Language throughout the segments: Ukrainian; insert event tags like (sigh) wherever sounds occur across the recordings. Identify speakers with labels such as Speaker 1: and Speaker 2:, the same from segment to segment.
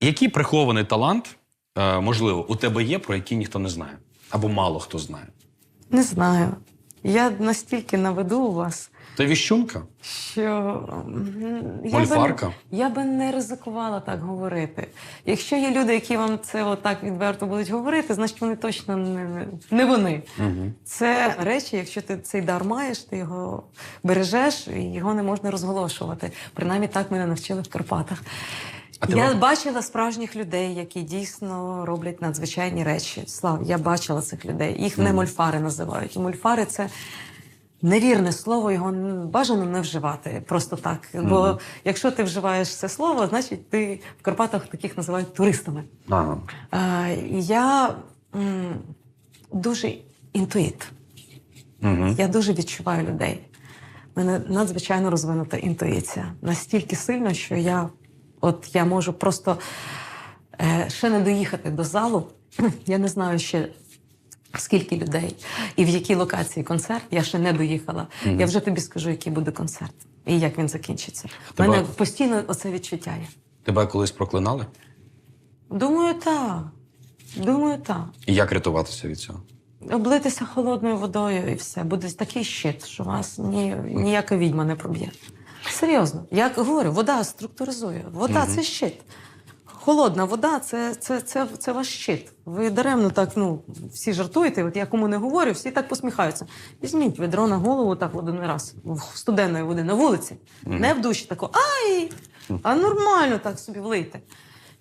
Speaker 1: Який прихований талант, е, можливо, у тебе є, про який ніхто не знає? Або мало хто знає?
Speaker 2: Не знаю. Я настільки наведу у вас,
Speaker 1: Ти віщунка?
Speaker 2: що я би, я би не ризикувала так говорити. Якщо є люди, які вам це отак відверто будуть говорити, значить вони точно не, не вони.
Speaker 1: Угу.
Speaker 2: Це речі, якщо ти цей дар маєш, ти його бережеш і його не можна розголошувати. Принаймні так мене навчили в Карпатах. Я бачила справжніх людей, які дійсно роблять надзвичайні речі. Слав, я бачила цих людей. Їх не мольфари називають. І мольфари це невірне слово, його бажано не вживати просто так. Бо якщо ти вживаєш це слово, значить ти в Карпатах таких називають туристами.
Speaker 1: Ага.
Speaker 2: Я м, дуже інтуїт.
Speaker 1: Угу.
Speaker 2: Я дуже відчуваю людей. У мене надзвичайно розвинута інтуїція. Настільки сильно, що я, от я можу просто е, ще не доїхати до залу. Я не знаю ще. Скільки людей і в якій локації концерт, я ще не доїхала. Я вже тобі скажу, який буде концерт і як він закінчиться. У мене постійно оце відчуття є.
Speaker 1: Тебе колись проклинали?
Speaker 2: Думаю, так. Думаю, так.
Speaker 1: І як рятуватися від цього?
Speaker 2: Облитися холодною водою і все. Буде такий щит, що вас ні, ніяка відьма не проб'є. Серйозно, я говорю, вода структуризує. Вода це щит. Холодна вода це, це, це, це ваш щит. Ви даремно так, ну, всі жартуєте. От я кому не говорю, всі так посміхаються. Візьміть ведро на голову так один раз, в студенної води на вулиці, не в душі тако, ай! А нормально так собі влийте.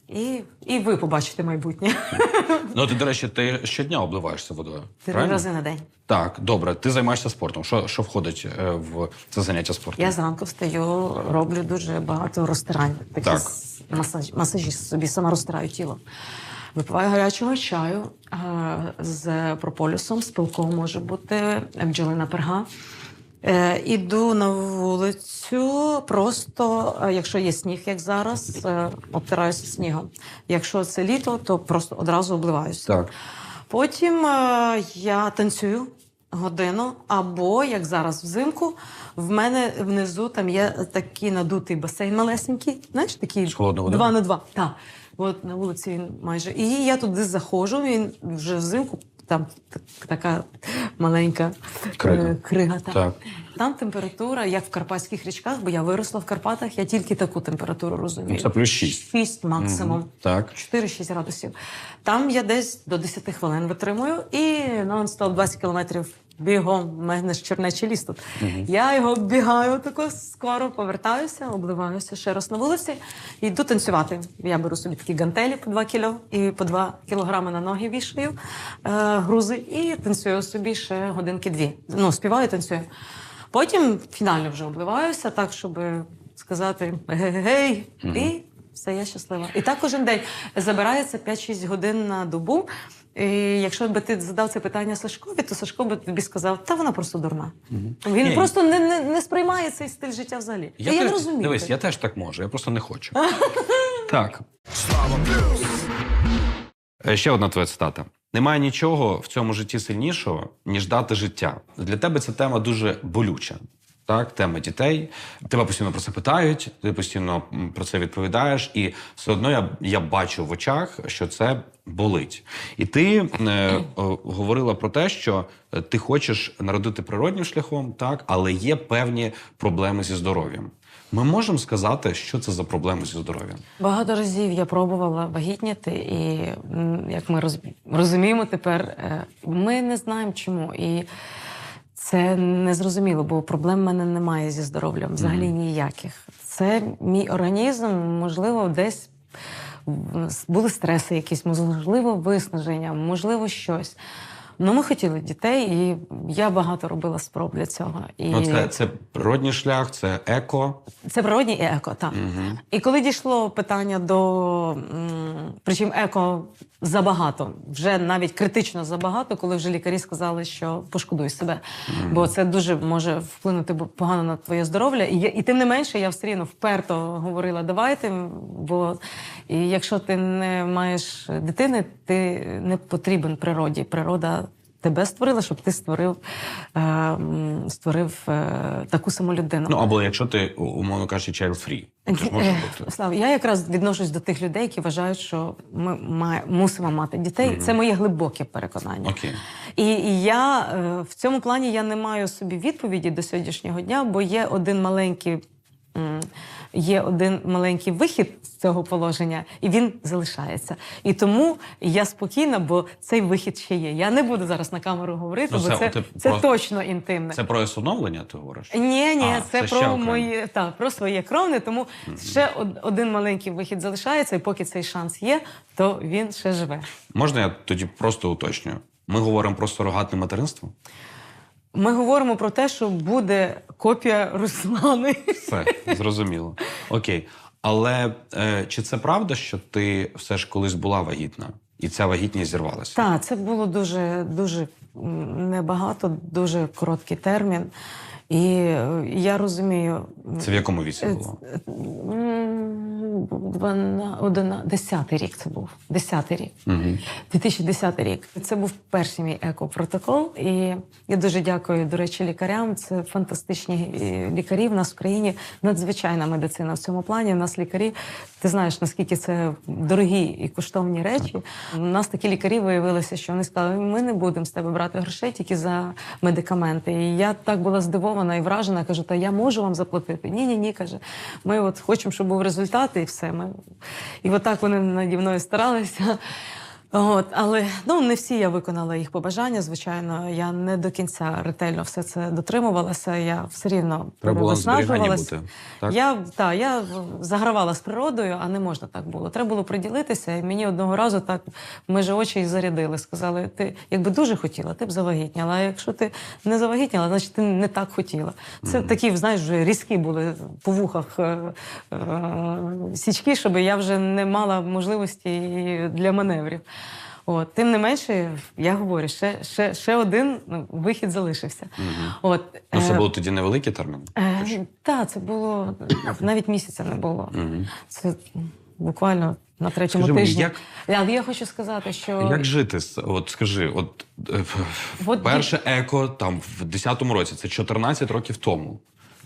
Speaker 2: І, і ви побачите майбутнє. (laughs)
Speaker 1: Ну, ти, до речі, ти щодня обливаєшся водою.
Speaker 2: Три
Speaker 1: правильно?
Speaker 2: рази на день.
Speaker 1: Так, добре. Ти займаєшся спортом. Що, що входить е, в це заняття спортом?
Speaker 2: Я зранку встаю, роблю дуже багато розтирань. Такі
Speaker 1: Так.
Speaker 2: масаж, масажі собі сама розтираю тіло. Випиваю гарячого чаю з прополісом, з пилком може бути бджолина перга. Е, іду на вулицю, просто, е, якщо є сніг, як зараз, е, обтираюся снігом. Якщо це літо, то просто одразу обливаюся.
Speaker 1: Так.
Speaker 2: Потім е, я танцюю годину, або як зараз взимку, в мене внизу там є такий надутий басейн малесенький. Знаєш, такий два на два. Так. От на вулиці він майже. І я туди заходжу, він вже взимку. Там така маленька
Speaker 1: Крига.
Speaker 2: е, крига так.
Speaker 1: Так.
Speaker 2: Там температура, як в карпатських річках, бо я виросла в Карпатах, я тільки таку температуру розумію.
Speaker 1: Ну, це плюс шість.
Speaker 2: 6 максимум.
Speaker 1: Мгм. Так.
Speaker 2: 4-6 градусів. Там я десь до 10 хвилин витримую і нон-стоп 20 кілометрів бігом. У мене ж чорнечий ліс тут. Я його бігаю тако скоро, повертаюся, обливаюся ще раз на вулиці і йду танцювати. Я беру собі такі гантелі по 2 кіло і по 2 кілограми на ноги вішаю е, грузи і танцюю собі ще годинки-дві. Ну, співаю, танцюю. Потім фінально вже обливаюся, так, щоб сказати гей, і все, я щаслива. І так кожен день забирається 5-6 годин на добу. І якщо би ти задав це питання Сашкові, то Сашко би тобі сказав, та вона просто дурна. Він
Speaker 1: Ні.
Speaker 2: просто не, не, не сприймає цей стиль життя взагалі. Я, я
Speaker 1: теж-
Speaker 2: не розумію.
Speaker 1: Дивись, я теж так можу, я просто не хочу. так. Е, Ще одна твоя цитата. Немає нічого в цьому житті сильнішого, ніж дати життя. Для тебе ця тема дуже болюча. Так, тема дітей. Тебе постійно про це питають, ти постійно про це відповідаєш, і все одно я, я бачу в очах, що це болить. І ти е, говорила про те, що ти хочеш народити природнім шляхом, так, але є певні проблеми зі здоров'ям. Ми можемо сказати, що це за проблеми зі здоров'ям.
Speaker 2: Багато разів я пробувала вагітніти, і як ми роз- розуміємо тепер, е, ми не знаємо чому. І це незрозуміло, бо проблем в мене немає зі здоров'ям, взагалі ніяких. Це мій організм, можливо, десь були стреси якісь, можливо, виснаження, можливо, щось. Ну, ми хотіли дітей, і я багато робила спроб для цього. І...
Speaker 1: Ну, це, це природній шлях, це еко.
Speaker 2: Це природній і еко, так.
Speaker 1: Угу.
Speaker 2: І коли дійшло питання до причому еко забагато, вже навіть критично забагато, коли вже лікарі сказали, що пошкодуй себе, бо це дуже може вплинути погано на твоє здоров'я. І, і тим не менше, я все рівно вперто говорила, давайте. Бо і якщо ти не маєш дитини, ти не потрібен природі. Природа тебе створила, щоб ти створив, е, створив е, таку саму людину.
Speaker 1: Ну або якщо ти, умовно кажучи, child free. Може
Speaker 2: Е. Слава, я якраз відношусь до тих людей, які вважають, що ми має, мусимо мати дітей. Це моє глибоке переконання.
Speaker 1: Окей.
Speaker 2: І, і я е, в цьому плані я не маю собі відповіді до сьогоднішнього дня, бо є один маленький. м, Є один маленький вихід з цього положення, і він залишається. І тому я спокійна, бо цей вихід ще є. Я не буду зараз на камеру говорити,
Speaker 1: Ну,
Speaker 2: бо
Speaker 1: це-
Speaker 2: це, це точно інтимне.
Speaker 1: Це про усиновлення, ти говориш?
Speaker 2: Ні, ні,
Speaker 1: А,
Speaker 2: це,
Speaker 1: це
Speaker 2: про мої та про своє кровне. Тому ще один маленький вихід залишається, і поки цей шанс є, то він ще живе.
Speaker 1: Можна я тоді просто уточнюю? Ми говоримо про сурогатне материнство?
Speaker 2: Ми говоримо про те, що буде копія Руслани.
Speaker 1: Все, зрозуміло. Окей. Але е, чи це правда, що ти все ж колись була вагітна, і ця вагітність зірвалася?
Speaker 2: Так, це було дуже дуже небагато, дуже короткий термін. І е, я розумію.
Speaker 1: Це в якому віці
Speaker 2: Е,
Speaker 1: було?
Speaker 2: м, двана- Десятий рік це був. Десятий рік.
Speaker 1: Угу.
Speaker 2: 2010 рік. Це був перший мій екопротокол. І я дуже дякую, до речі, лікарям. Це фантастичні е, лікарі. В нас в країні надзвичайна медицина в цьому плані. У нас лікарі, ти знаєш, наскільки це дорогі і коштовні речі. У нас такі лікарі виявилися, що вони сказали: ми не будемо з тебе брати грошей тільки за медикаменти. І я так була здивована і вражена. Кажу, та я можу вам заплатити. Ні, ні, ні, каже. Ми от хочемо, щоб був результат, і все. Ми... І отак вони наді мною старалися. От, але ну не всі я виконала їх побажання. Звичайно, я не до кінця ретельно все це дотримувалася. Я все рівно.
Speaker 1: Так?
Speaker 2: Я та я загравала з природою, а не можна так було. Треба було приділитися. І мені одного разу так межі очі і зарядили. Сказали, ти якби дуже хотіла, ти б завагітняла. А якщо ти не завагітняла, значить ти не так хотіла. Це такі, знаєш, вже різкі були по вухах е, е, січки, щоб я вже не мала можливості для маневрів. От, тим не менше, я говорю, ще, ще, ще один ну, вихід залишився. От,
Speaker 1: Ну, це
Speaker 2: е,
Speaker 1: був тоді невеликий термін.
Speaker 2: Е, Так, це було навіть місяця не було. Це буквально на третьому
Speaker 1: Скажи мені,
Speaker 2: тижні.
Speaker 1: як-
Speaker 2: Але я хочу сказати, що
Speaker 1: Як жити? От скажи, от, е,
Speaker 2: От
Speaker 1: перше еко там в 10-му році, це 14 років тому.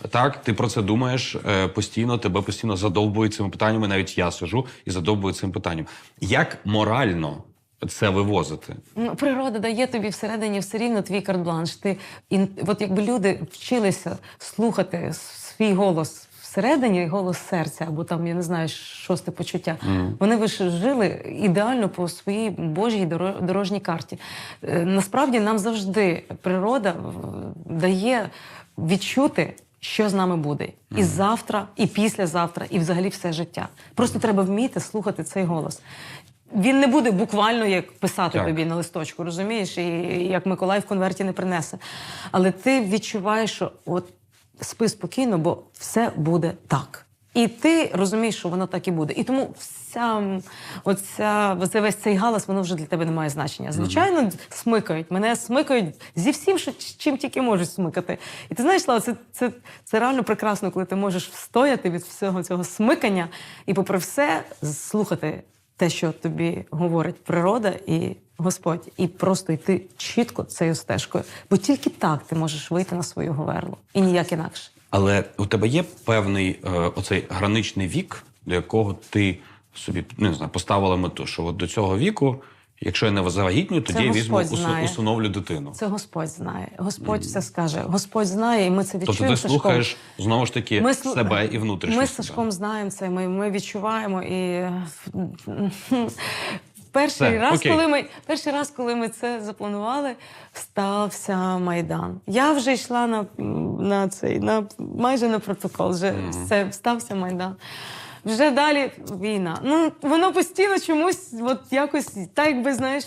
Speaker 1: Так, ти про це думаєш е, постійно, тебе постійно задовбують цими питаннями. Навіть я сижу і задовбую цим питанням. Як морально це вивозити?
Speaker 2: ну, природа дає тобі всередині все рівно твій карт-бланш. Ти ін- от якби люди вчилися слухати свій голос. Всередині голос серця, або там, я не знаю, шосте почуття. Вони ви ж жили ідеально по своїй Божій дорожній карті. Е, Насправді нам завжди природа дає відчути, що з нами буде. І завтра, і післязавтра, і взагалі все життя. Просто треба вміти слухати цей голос. Він не буде буквально як писати
Speaker 1: Так.
Speaker 2: тобі на листочку, розумієш, і як Миколай в конверті не принесе. Але ти відчуваєш, що от спи спокійно, бо все буде так. І ти розумієш, що воно так і буде. І тому вся оця, весь цей галас, воно вже для тебе не має значення. Звичайно, смикають. Мене смикають зі всім, що чим тільки можуть смикати. І ти знаєш, Слава, це, це, це реально прекрасно, коли ти можеш встояти від всього цього смикання і, попри все, слухати те, що тобі говорить природа і Господь, і просто йти чітко цією стежкою. Бо тільки так ти можеш вийти на свою говерлу, і ніяк інакше.
Speaker 1: Але у тебе є певний е, оцей граничний вік, до якого ти собі не знаю, поставила мету, що от до цього віку, якщо я не завагітнюю, тоді
Speaker 2: Це
Speaker 1: я візьму усиновлю дитину.
Speaker 2: Це Господь знає. Господь все скаже. Господь знає, і ми це відчуємо.
Speaker 1: Тобто ти
Speaker 2: Сашком.
Speaker 1: слухаєш знову ж таки
Speaker 2: Ми
Speaker 1: себе і внутрішньо.
Speaker 2: Ми з. Сашком знаємо це. Ми, ми відчуваємо і. (laughs) Перший
Speaker 1: Все,
Speaker 2: раз,
Speaker 1: окей.
Speaker 2: коли ми перший раз, коли ми це запланували, стався майдан. Я вже йшла на, на цей на майже на протокол. Вже все стався майдан. Вже далі війна. Ну воно постійно чомусь, от якось так, якби знаєш,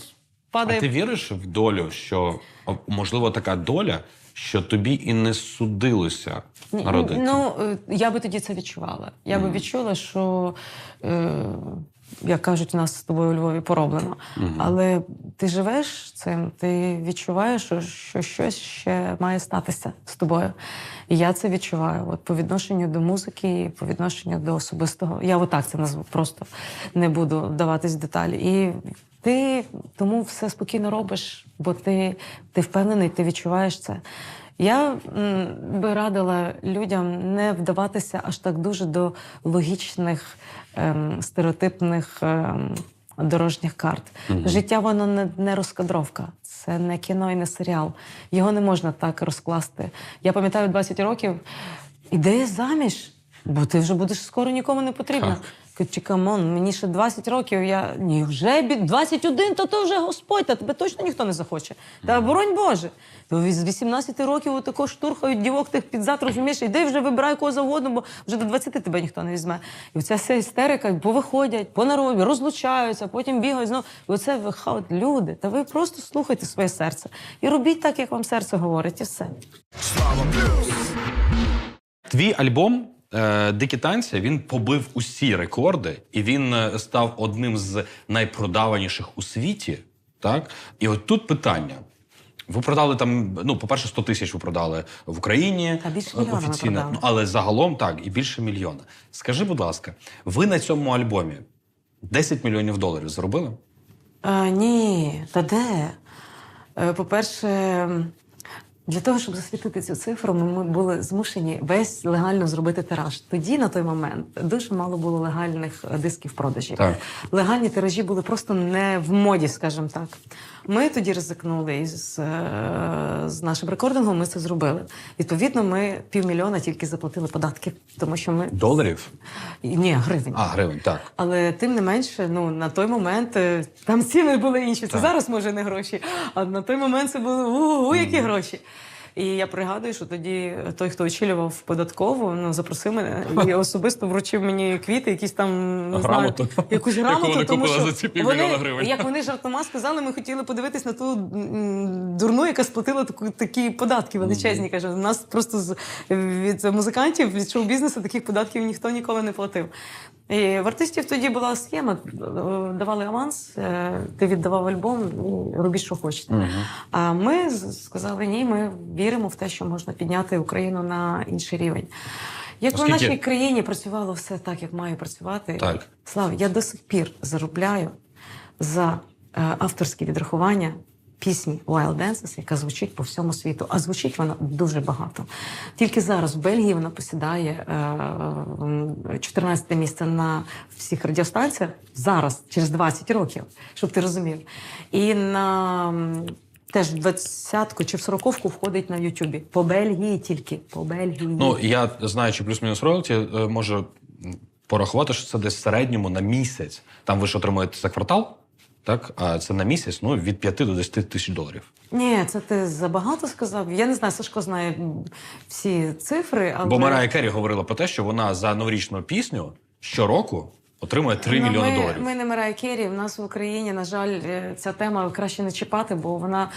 Speaker 2: падає
Speaker 1: А ти віриш в долю, що можливо така доля, що тобі і не судилося народити?
Speaker 2: Ну, е, я би тоді це відчувала. Я би відчула, що, е, як кажуть, у нас з тобою у Львові пороблено. Але ти живеш цим, ти відчуваєш, що, що щось ще має статися з тобою. І я це відчуваю. От по відношенню до музики, і по відношенню до особистого. Я отак це назву, просто не буду вдаватись в деталі. І ти тому все спокійно робиш, бо ти, ти впевнений, ти відчуваєш це. Я би радила людям не вдаватися аж так дуже до логічних, ем, стереотипних ем, дорожніх карт. Життя воно не, не розкадровка, це не кіно і не серіал. Його не можна так розкласти. Я пам'ятаю 20 років, Іде заміж, бо ти вже будеш скоро нікому не потрібна. Кажу, камон, мені ще 20 років, я ні, вже бі- 21, то то вже Господь, та тебе точно ніхто не захоче. Та боронь Боже. То з 18 років отако штурхають дівок тих під зад, розумієш, іди вже вибирай кого завгодно, бо вже до 20 тебе ніхто не візьме. І оця вся істерика, повиходять, понаробі, розлучаються, потім бігають знову. І оце ви хаот, люди. Та ви просто слухайте своє серце і робіть так, як вам серце говорить, і все.
Speaker 1: Твій альбом Дикі танці він побив усі рекорди, і він е, став одним з найпродаваніших у світі. Так? І от тут питання. Ви продали там, ну, по-перше, 100 тисяч ви продали в Україні
Speaker 2: Та більше
Speaker 1: е,
Speaker 2: мільйона
Speaker 1: офіційно. Ну, але загалом так, і більше мільйона. Скажи, будь ласка, ви на цьому альбомі 10 мільйонів доларів заробили?
Speaker 2: А, ні, та де? Е, По-перше, для того, щоб засвітити цю цифру, ми були змушені весь легально зробити тираж. Тоді, на той момент, дуже мало було легальних е, дисків продажі.
Speaker 1: Так.
Speaker 2: Легальні тиражі були просто не в моді, скажімо так. Ми тоді ризикнули із е, з нашим рекордингом. Ми це зробили. Відповідно, ми півмільйона тільки заплатили податків, тому що ми
Speaker 1: Доларів?
Speaker 2: ні, гривень.
Speaker 1: А, гривень, так.
Speaker 2: Але тим не менше, ну на той момент е, там ціни були інші. Це
Speaker 1: Так.
Speaker 2: зараз може не гроші. А на той момент це були у які гроші. І я пригадую, що тоді той, хто очолював податкову, ну запросив мене і особисто вручив мені квіти, якісь там не
Speaker 1: Грамоту.
Speaker 2: знаю, якусь
Speaker 1: Яку вони
Speaker 2: тому
Speaker 1: купили
Speaker 2: що
Speaker 1: за ці півмільйона
Speaker 2: вони,
Speaker 1: гривень.
Speaker 2: Як вони жартома сказали, ми хотіли подивитись на ту м, дурну, яка сплатила таку такі податки величезні. Каже, у нас просто з від музикантів від шоу-бізнесу таких податків ніхто ніколи не платив. І в артистів тоді була схема: давали аванс, е, ти віддавав альбом, і робіть, що хочете. А ми сказали, ні, ми віримо в те, що можна підняти Україну на інший рівень. Як в нашій країні працювало все так, як має працювати,
Speaker 1: Так.
Speaker 2: Слав, я до сих пір заробляю за е, авторські відрахування пісні Wild Dances, яка звучить по всьому світу. А звучить вона дуже багато. Тільки зараз в Бельгії вона посідає е, м, 14 місце на всіх радіостанціях. Зараз, через 20 років, щоб ти розумів. І на теж в 20-ку чи в 40-ку входить на Ютубі. По Бельгії тільки. По Бельгії.
Speaker 1: Ну, я знаючи плюс-мінус роялті, е, можу порахувати, що це десь в середньому на місяць. Там ви ж отримуєте за квартал, так? А це на місяць ну, від 5 до 10 тисяч доларів.
Speaker 2: Ні, це ти забагато сказав. Я не знаю, Сашко знає всі цифри, але
Speaker 1: Бо Марая Керрі говорила про те, що вона за новорічну пісню щороку отримує 3
Speaker 2: Ну,
Speaker 1: мільйони
Speaker 2: ми,
Speaker 1: доларів.
Speaker 2: Ми не Марая Керрі. В нас в Україні, на жаль, е, ця тема краще не чіпати, бо вона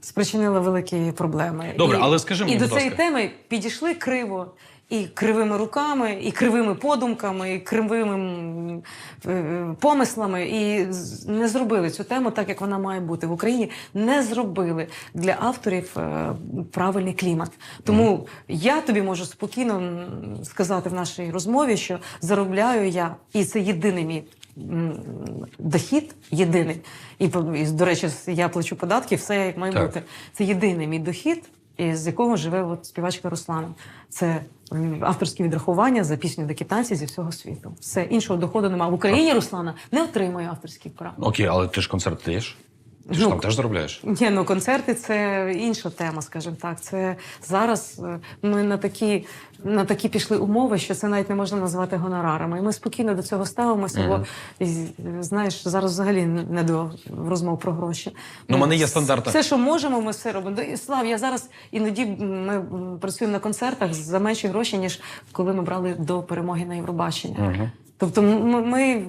Speaker 2: спричинила великі проблеми.
Speaker 1: Добре,
Speaker 2: і,
Speaker 1: але скажи мені,
Speaker 2: і до цієї теми підійшли криво. І кривими руками, і кривими подумками, і кривими е, помислами, і не зробили цю тему так, як вона має бути в Україні. Не зробили для авторів е, правильний клімат. Тому я тобі можу спокійно сказати в нашій розмові, що заробляю я, і це єдиний мій дохід, єдиний. І до речі, я плачу податки, все як має
Speaker 1: Так.
Speaker 2: бути. Це єдиний мій дохід, і з якого живе от співачка Руслана. Це авторські відрахування за пісню до танці» зі всього світу. Все іншого доходу немає. В Україні Руслана не отримує авторські прав.
Speaker 1: Окей, але ти ж концерт даєш? Ти ж
Speaker 2: Ну,
Speaker 1: там теж заробляєш?
Speaker 2: Ні, ну концерти це інша тема, скажімо так. Це зараз е, ми на такі, на такі пішли умови, що це навіть не можна назвати гонорарами. І ми спокійно до цього ставимося, бо і, знаєш, зараз взагалі не до розмов про гроші.
Speaker 1: Ну, мене є
Speaker 2: с-
Speaker 1: стандартна-
Speaker 2: Все, що можемо, ми все робимо. Слав, я зараз іноді ми працюємо на концертах за менші гроші, ніж коли ми брали до перемоги на Євробачення. Тобто ми, ми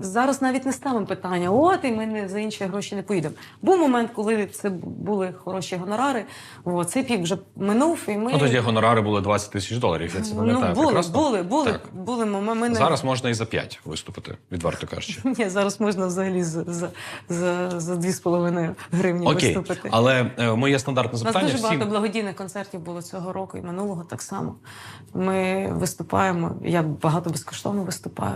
Speaker 2: зараз навіть не ставимо питання, от і ми не за інші гроші не поїдемо. Був момент, коли це були хороші гонорари. О, цей пік вже минув, і ми
Speaker 1: Ну тоді гонорари були 20 тисяч доларів. Я це пам'ятаю.
Speaker 2: ну, були, були, були,
Speaker 1: Так.
Speaker 2: були. Ми не-
Speaker 1: Зараз можна і за 5 виступити, відверто кажучи. (laughs)
Speaker 2: Ні, зараз можна взагалі за, за, за, за 2,5 гривні
Speaker 1: Окей,
Speaker 2: виступити.
Speaker 1: але е, моє стандартне
Speaker 2: У нас
Speaker 1: запитання
Speaker 2: дуже багато
Speaker 1: всім.
Speaker 2: благодійних концертів було цього року і минулого так само. Ми виступаємо. Я багато безкоштовно виступаю.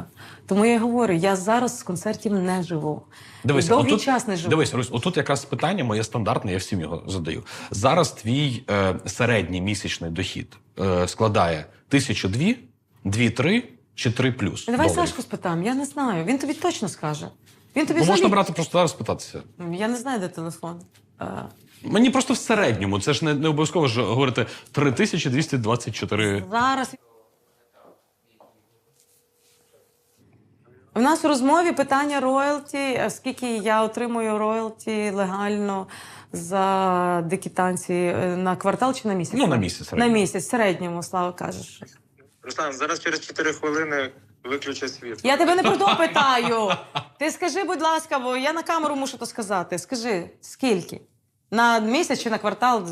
Speaker 2: Тому я й говорю, я зараз з концертів не живу.
Speaker 1: Дивись,
Speaker 2: довгий
Speaker 1: отут,
Speaker 2: час не живу.
Speaker 1: дивись, Русь, отут якраз питання моє стандартне, я всім його задаю. Зараз твій е, середній місячний дохід е, складає тисячу дві, дві три чи три плюс.
Speaker 2: Давай
Speaker 1: доларів.
Speaker 2: Сашку спитаємо, я не знаю. Він тобі точно скаже. Він тобі
Speaker 1: Ну, можна брати просто зараз спитатися.
Speaker 2: Я не знаю, де телефон. Е,
Speaker 1: Мені просто в середньому. Це ж не, не обов'язково ж говорити 3224.
Speaker 2: Зараз. У нас у розмові питання роялті, е, скільки я отримую роялті легально за дикі танці е, на квартал чи на місяць?
Speaker 1: Ну, на місяць.
Speaker 2: На місяць, середньому, Слава кажеш.
Speaker 3: Руслан, зараз через 4 хвилини виключать світ.
Speaker 2: Я тебе не про то питаю. Ти скажи, будь ласка, бо я на камеру мушу то сказати. Скажи, скільки? На місяць чи на квартал?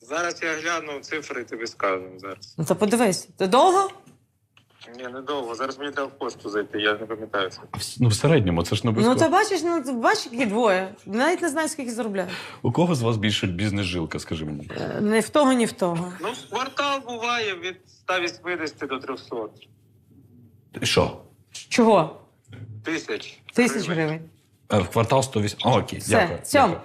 Speaker 3: Зараз я гляну цифри і тобі скажу зараз.
Speaker 2: Ну то подивись. Ти довго?
Speaker 3: Ні, недовго. Зараз мені треба в пошту зайти, я не пам'ятаю.
Speaker 1: Ну, в середньому, це ж не
Speaker 2: Ну
Speaker 1: обов'язково.
Speaker 2: то бачиш, ну бачиш, які двоє. Навіть не знаю, скільки заробляють.
Speaker 1: У кого з вас більше бізнес-жилка, скажи мені?
Speaker 2: Е, Не в того, ні в того.
Speaker 3: Ну, квартал буває від 180 до 300
Speaker 1: Що?
Speaker 2: Чого?
Speaker 3: тисяч.
Speaker 2: Тисяч гривень.
Speaker 1: Е, В квартал 108. А, окей,
Speaker 2: Все,
Speaker 1: дякую. дякую.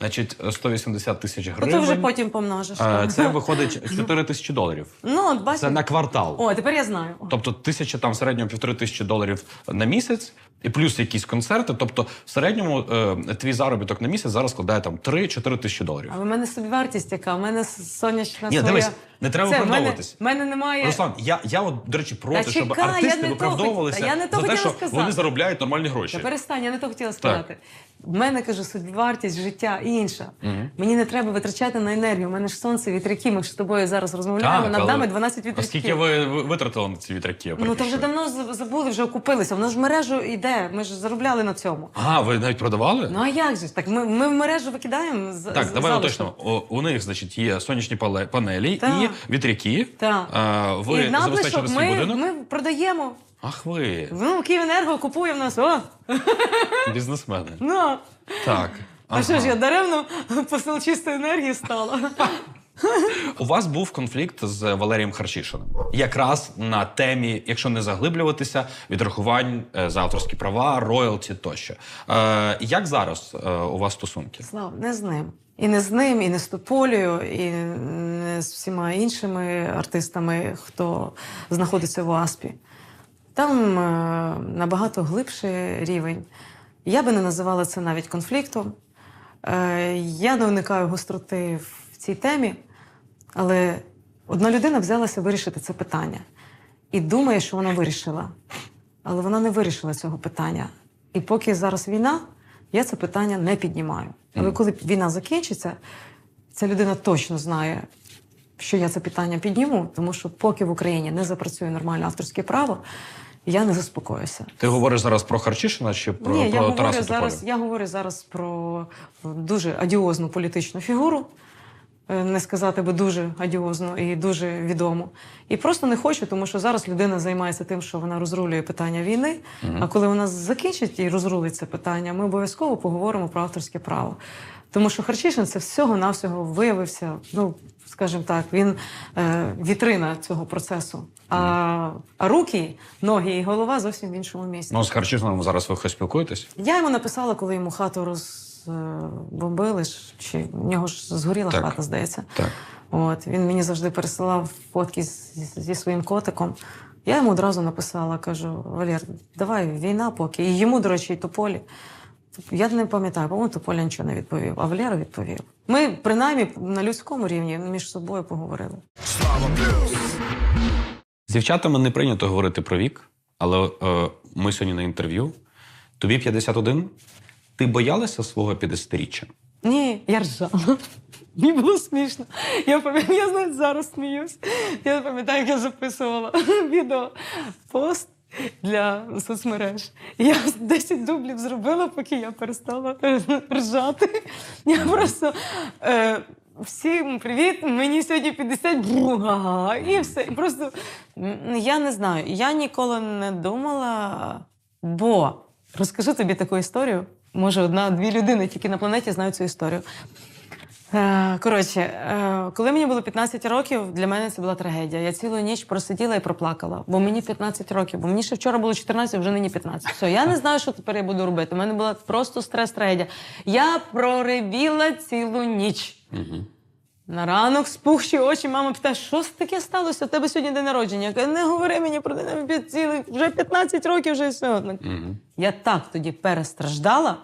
Speaker 1: Значить, е, 180 тисяч
Speaker 2: Ну,
Speaker 1: гривень.
Speaker 2: ти вже потім помножиш.
Speaker 1: Е, Це (laughs) виходить 4 тисячі доларів.
Speaker 2: Ну, от бачиш.
Speaker 1: Це на квартал.
Speaker 2: О, тепер я знаю.
Speaker 1: Тобто тисяча там в середньому півтори тисячі доларів на місяць, і плюс якісь концерти. Тобто, в середньому е, твій заробіток на місяць зараз складає там 3-4 тисячі доларів.
Speaker 2: А в мене собівартість яка, в мене сонячна
Speaker 1: Ні,
Speaker 2: своя.
Speaker 1: дивись, не треба
Speaker 2: Це, в мене, мене немає.
Speaker 1: Руслан, я, я от, до речі, проти,
Speaker 2: Та
Speaker 1: щоб
Speaker 2: чекай, я
Speaker 1: артисти
Speaker 2: не то
Speaker 1: виправдовувалися
Speaker 2: хот- я не то
Speaker 1: за те,
Speaker 2: хотіла
Speaker 1: що
Speaker 2: сказати.
Speaker 1: вони заробляють нормальні
Speaker 2: Та
Speaker 1: гроші.
Speaker 2: перестань, я не то хотіла сказати. В мене кажу, собівартість життя інша. Мені не треба витрачати на енергію. У мене ж сонце, вітряки. Ми ж з тобою зараз розмовляємо. Над
Speaker 1: але-
Speaker 2: нами 12
Speaker 1: А скільки ви ви витратили на ці вітряки?
Speaker 2: Ну то вже
Speaker 1: перепрошую?
Speaker 2: давно з- забули, вже окупилися. Воно ж в мережу йде. Ми ж заробляли на цьому.
Speaker 1: А, ви навіть продавали?
Speaker 2: Ну а як же ж? Так ми, ми в мережу викидаємо з
Speaker 1: Так,
Speaker 2: з-
Speaker 1: давай
Speaker 2: залишок.
Speaker 1: уточнимо. О, У них, значить, є сонячні пале- панелі
Speaker 2: Так.
Speaker 1: і вітряки.
Speaker 2: Так.
Speaker 1: А, ви
Speaker 2: І надлишок
Speaker 1: забезпечили свій
Speaker 2: ми,
Speaker 1: будинок?
Speaker 2: ми продаємо.
Speaker 1: Ах ви,
Speaker 2: Ну, Київенерго купує в нас. О,
Speaker 1: бізнесмени.
Speaker 2: ну.
Speaker 1: Так.
Speaker 2: А що ж я даремно посил чистої енергії стала?
Speaker 1: У вас був конфлікт з Валерієм Харчишиним. Якраз на темі, якщо не заглиблюватися, відрахувань е, за авторські права, роялті тощо. Е, як зараз е, у вас стосунки?
Speaker 2: Слав, не з ним. І не з ним, і не з Тополею, і не з всіма іншими артистами, хто знаходиться в ОАСПі. Там е, набагато глибший рівень. Я би не називала це навіть конфліктом. Е, я не уникаю гостроти в цій темі, але одна людина взялася вирішити це питання і думає, що вона вирішила. Але вона не вирішила цього питання. І поки зараз війна, я це питання не піднімаю. Але коли війна закінчиться, ця людина точно знає, що я це питання підніму, тому що поки в Україні не запрацює нормальне авторське право, я не заспокоюся.
Speaker 1: Ти говориш зараз про Харчишина чи про,
Speaker 2: Ні, я
Speaker 1: про
Speaker 2: говорю зараз. Я говорю зараз про дуже адіозну політичну фігуру. Е, Не сказати би дуже адіозну і дуже відому. І просто не хочу, тому що зараз людина займається тим, що вона розрулює питання війни. А коли вона закінчить і розрулить це питання, ми обов'язково поговоримо про авторське право. Тому що Харчишин це всього-навсього виявився, ну скажімо так, він е, вітрина цього процесу. А, а руки, ноги і голова зовсім в іншому місці.
Speaker 1: Ну, з Харчишином зараз ви хоч спілкуєтесь?
Speaker 2: Я йому написала, коли йому хату розбомбили, чи в нього ж згоріла
Speaker 1: Так.
Speaker 2: хата, здається.
Speaker 1: Так.
Speaker 2: От він мені завжди пересилав фотки зі своїм котиком. Я йому одразу написала, кажу: Валер, давай війна поки. І йому, до речі, і Тополі. Я не пам'ятаю, по-моєму, Тополя нічого не відповів, а Валера відповів. Ми принаймні на людському рівні між собою поговорили.
Speaker 4: З дівчатами не прийнято говорити про вік, але е, ми сьогодні на інтерв'ю. Тобі 51. Ти боялася свого 50-річчя?
Speaker 2: Ні, я ржала. Мені було смішно. Я пам'ятаю, я навіть зараз сміюсь. Я пам'ятаю, як я записувала (laughs) відео пост для соцмереж. Я 10 дублів зробила, поки я перестала ржати. Я просто. Е, Всім привіт! Мені сьогодні 50 буга. І все. І Просто я не знаю. Я ніколи не думала, бо розкажу тобі таку історію. Може, одна-дві людини тільки на планеті знають цю історію. Е, Коротше, е, коли мені було 15 років, для мене це була трагедія. Я цілу ніч просиділа і проплакала, бо мені 15 років, бо мені ще вчора було 14, вже нині 15. Все, я не знаю, що тепер я буду робити. У мене була просто стрес-трагедія. Я проривіла цілу ніч. На ранок спухші очі, мама питає, що таке сталося? У тебе сьогодні день народження. Я кажу, не говори мені про день цілих вже 15 років, вже все. одно. Я так тоді перестраждала,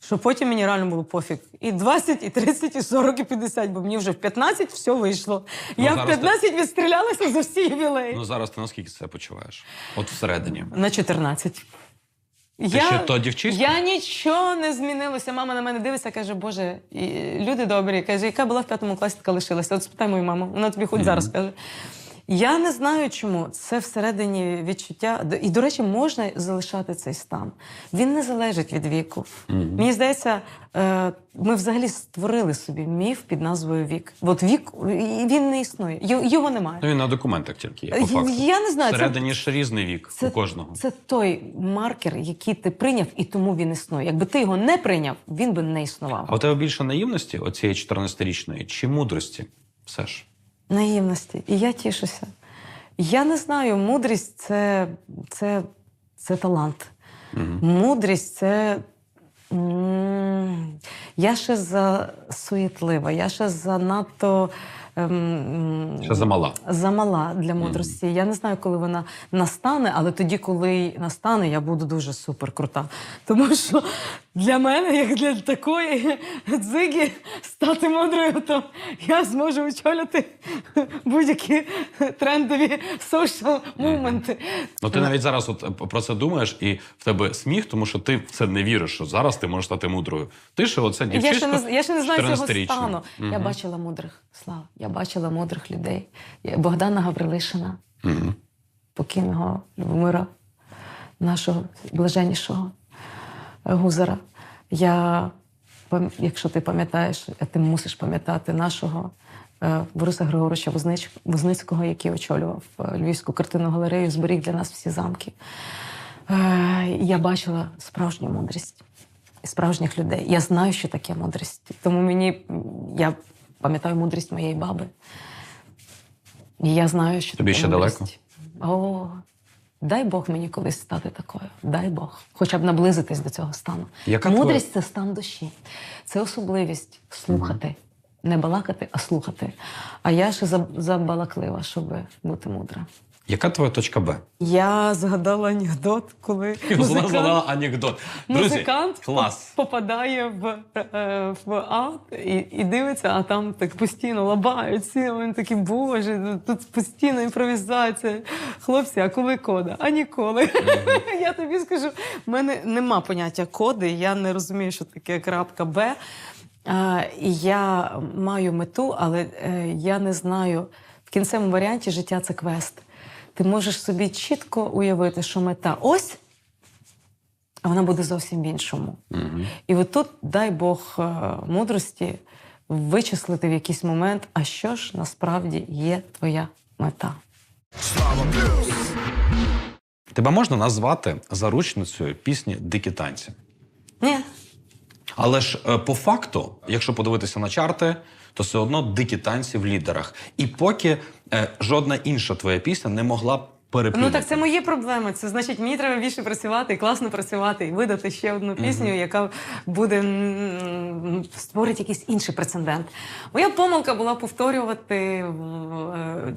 Speaker 2: що потім мені реально було пофіг. І 20, і 30, і 40, і 50, бо мені вже в 15 все вийшло.
Speaker 1: Ну,
Speaker 2: я в
Speaker 1: зараз ти-
Speaker 2: 15 відстрілялася за всі ювілеї.
Speaker 1: Ну зараз ти наскільки це почуваєш? От всередині.
Speaker 2: На 14.
Speaker 1: Ти ще то дівчисько?
Speaker 2: Я нічого не змінилося. Мама на мене дивиться, каже, Боже, і люди добрі. Каже, яка була в п'ятому класі, така лишилася. От спитай мою маму, вона тобі хоч зараз каже. Я не знаю, чому це всередині відчуття. І, до речі, можна залишати цей стан. Він не залежить від віку. Мені здається, е, ми взагалі створили собі міф під назвою вік. От вік він не існує. Його немає.
Speaker 1: Ну і на документах тільки є, по факту.
Speaker 2: Я не знаю, це-
Speaker 1: Всередині ж різний вік
Speaker 2: Це,
Speaker 1: у кожного.
Speaker 2: це той маркер, який ти прийняв, і тому він існує. Якби ти його не прийняв, він би не існував.
Speaker 1: А у тебе більше наївності, оцієї 14-річної, чи мудрості? Все ж.
Speaker 2: Наївності. І я тішуся. Я не знаю, мудрість це, це, це талант. Мудрість це. Я ще засуєтлива, я ще занадто. Ем,
Speaker 1: Ще замала.
Speaker 2: замала для мудрості. Я не знаю, коли вона настане, але тоді, коли настане, я буду дуже супер крута. Тому що для мене, як для такої дзиги, стати мудрою, то я зможу очолювати будь-які трендові social мувменти.
Speaker 1: Ну ти навіть зараз от про це думаєш, і в тебе сміх, тому що ти в це не віриш, що зараз ти можеш стати мудрою. Ти ще оце
Speaker 2: Я ще не, я ще не знаю цього
Speaker 1: 14-річне.
Speaker 2: стану. Я бачила мудрих, Слава, я бачила мудрих людей. Богдана Гаврилишина,
Speaker 1: Мгм.
Speaker 2: покійного Любомира, нашого блаженнішого гузара. Я, якщо ти пам'ятаєш, ти мусиш пам'ятати нашого е, Бориса Григоровича Возницького, який очолював е, Львівську картинну галерею, зберіг для нас всі замки. Е, Я бачила справжню мудрість справжніх людей. Я знаю, що таке мудрість. Тому мені я пам'ятаю мудрість моєї баби. І я знаю, що
Speaker 1: Тобі ще
Speaker 2: мудрість. О, дай Бог мені колись стати такою. Дай Бог. Хоча б наблизитись до цього стану.
Speaker 1: Яка
Speaker 2: мудрість це стан душі, це особливість слухати. Не балакати, а слухати. А я ще забалаклива, щоб бути мудра.
Speaker 1: Яка твоя точка Б?
Speaker 2: Я згадала анекдот, коли (laughs) музикант-
Speaker 1: задала анекдот. Друзі,
Speaker 2: Музикант
Speaker 1: клас.
Speaker 2: попадає в, е, в ад і, і дивиться, а там так постійно лабають всі. Він такий, боже, ну, тут постійно імпровізація. Хлопці, а коли кода? А ніколи. (laughs) я тобі скажу, в мене нема поняття коди, я не розумію, що таке крапка Б. І я маю мету, але е, я не знаю. В кінцевому варіанті життя це квест. Ти можеш собі чітко уявити, що мета ось, а вона буде зовсім в іншому. І от тут, дай Бог е, мудрості, вичислити в якийсь момент, а що ж насправді є твоя мета. Слава!
Speaker 1: Тебе можна назвати заручницею пісні Дикі танці.
Speaker 2: Ні.
Speaker 1: Але ж е, по факту, якщо подивитися на чарти, то все одно дикі танці в лідерах. І поки е, жодна інша твоя пісня не могла переплюнути.
Speaker 2: Ну так це мої проблеми. Це значить, мені треба більше працювати і класно працювати, і видати ще одну пісню, яка буде м, створить якийсь інший прецедент. Моя помилка була повторювати е,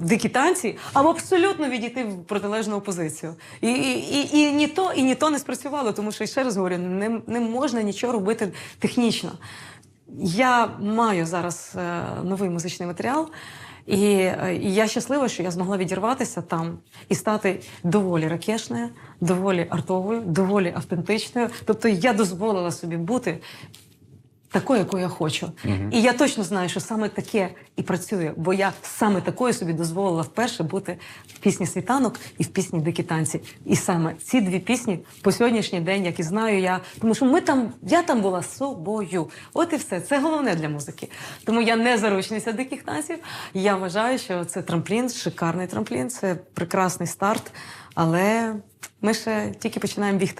Speaker 2: дикі танці, або абсолютно відійти в протилежну опозицію. І, і, і, і ні то, і ні то не спрацювало, тому що ще раз говорю, не, не можна нічого робити технічно. Я маю зараз е, новий музичний матеріал, е, і я щаслива, що я змогла відірватися там і стати доволі ракешною, доволі артовою, доволі автентичною. Тобто я дозволила собі бути такою, якою я хочу. І я точно знаю, що саме таке і працює, бо я саме такою собі дозволила вперше бути в пісні світанок і в пісні Дикі танці. І саме ці дві пісні по сьогоднішній день, як і знаю я, тому що ми там, я там була собою. От і все. Це головне для музики. Тому я не заручниця диких танців. Я вважаю, що це трамплін, шикарний трамплін, це прекрасний старт. Але ми ще тільки починаємо бігти.